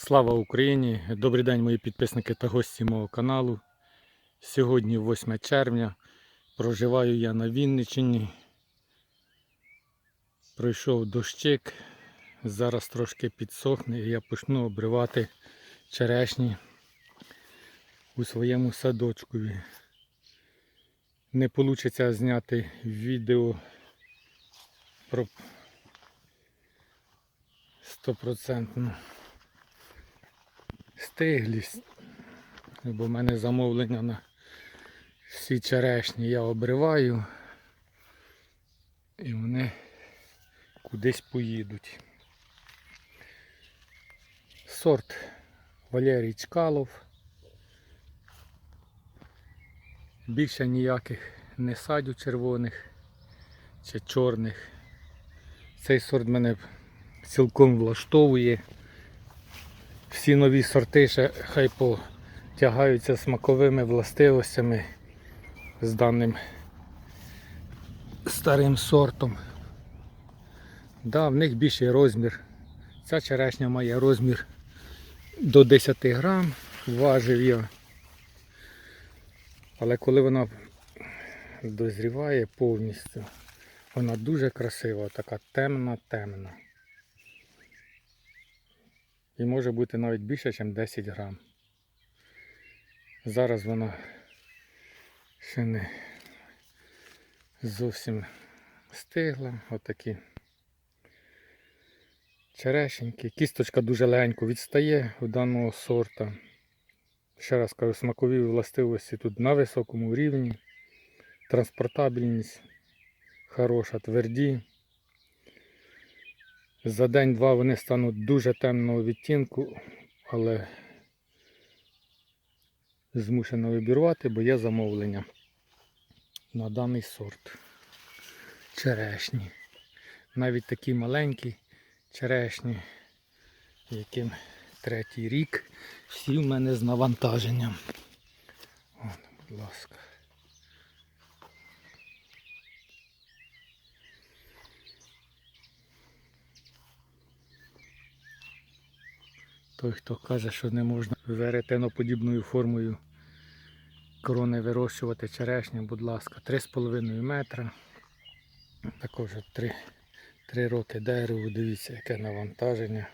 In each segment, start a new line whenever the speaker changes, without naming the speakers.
Слава Україні! Добрий день, мої підписники та гості мого каналу. Сьогодні 8 червня. Проживаю я на Вінниччині. Пройшов дощик. Зараз трошки підсохне і я почну обривати черешні у своєму садочкові. Не вийде зняти відео про стопроцентну стиглість. Бо в мене замовлення на всі черешні я обриваю і вони кудись поїдуть. Сорт Валерій Чкалов. Більше ніяких не садю червоних чи чорних. Цей сорт мене цілком влаштовує. Всі нові сорти ще хай потягаються смаковими властивостями з даним старим сортом. Да, в них більший розмір. Ця черешня має розмір до 10 грам, важив я. Але коли вона дозріває повністю, вона дуже красива, така темна-темна. І може бути навіть більше, ніж 10 грам. Зараз вона ще не зовсім стигла. Отакі черешеньки. Кісточка дуже легенько відстає у даного сорта. Ще раз кажу, смакові властивості тут на високому рівні. Транспортабельність хороша, тверді. За день-два вони стануть дуже темного відтінку, але змушено вибірувати, бо є замовлення на даний сорт черешні. Навіть такі маленькі черешні, яким третій рік, всі в мене з навантаженням. От, будь ласка. Той, хто каже, що не можна веретеноподібною формою корони вирощувати черешню, будь ласка, 3,5 метра. Також 3, 3 роки дереву, дивіться, яке навантаження.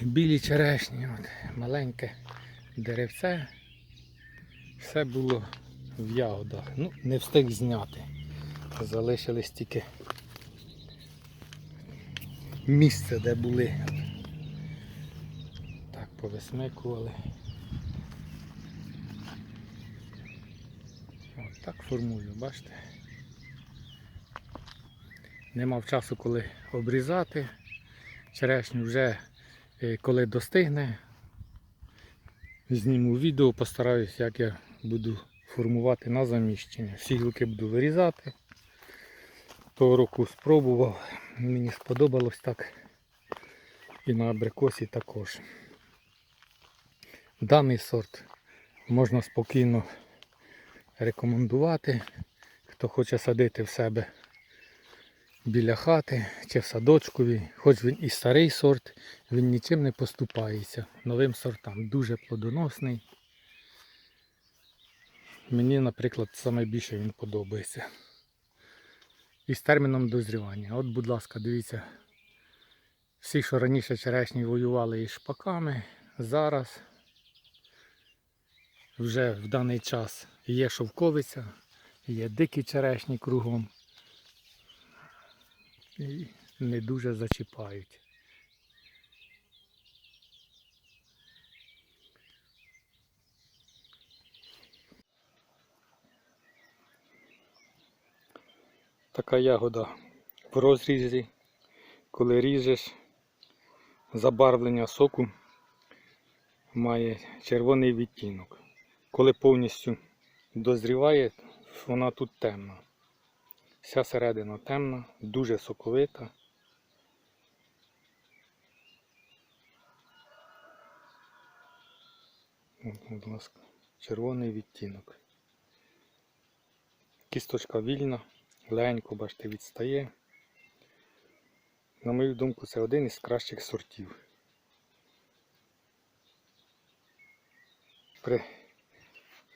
Білі черешні, от, маленьке деревце. Все було в ягодах. Ну, не встиг зняти. Залишились тільки місце, де були. Так, повисмикували. От так формую, бачите? Не мав часу, коли обрізати. Черешню вже е, коли достигне. Зніму відео, постараюсь, як я буду формувати на заміщення. Всі гілки буду вирізати. Того року спробував, мені сподобалось так. І на абрикосі також. Даний сорт можна спокійно рекомендувати. Хто хоче садити в себе біля хати чи в садочкові, хоч він і старий сорт, він нічим не поступається новим сортам. Дуже плодоносний. Мені, наприклад, найбільше він подобається і з терміном дозрівання. От, будь ласка, дивіться, всі, що раніше черешні воювали із шпаками, зараз вже в даний час є шовковиця, є дикі черешні кругом і не дуже зачіпають. Така ягода в розрізі, коли ріжеш, забарвлення соку має червоний відтінок. Коли повністю дозріває, вона тут темна. Вся середина темна, дуже соковита. Будь ласка, червоний відтінок. Кісточка вільна легенько, бачите, відстає. На мою думку, це один із кращих сортів. При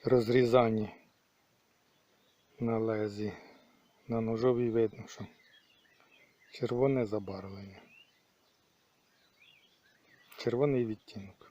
розрізанні на лезі на ножовій видно, що червоне забарвлення. Червоний відтінок.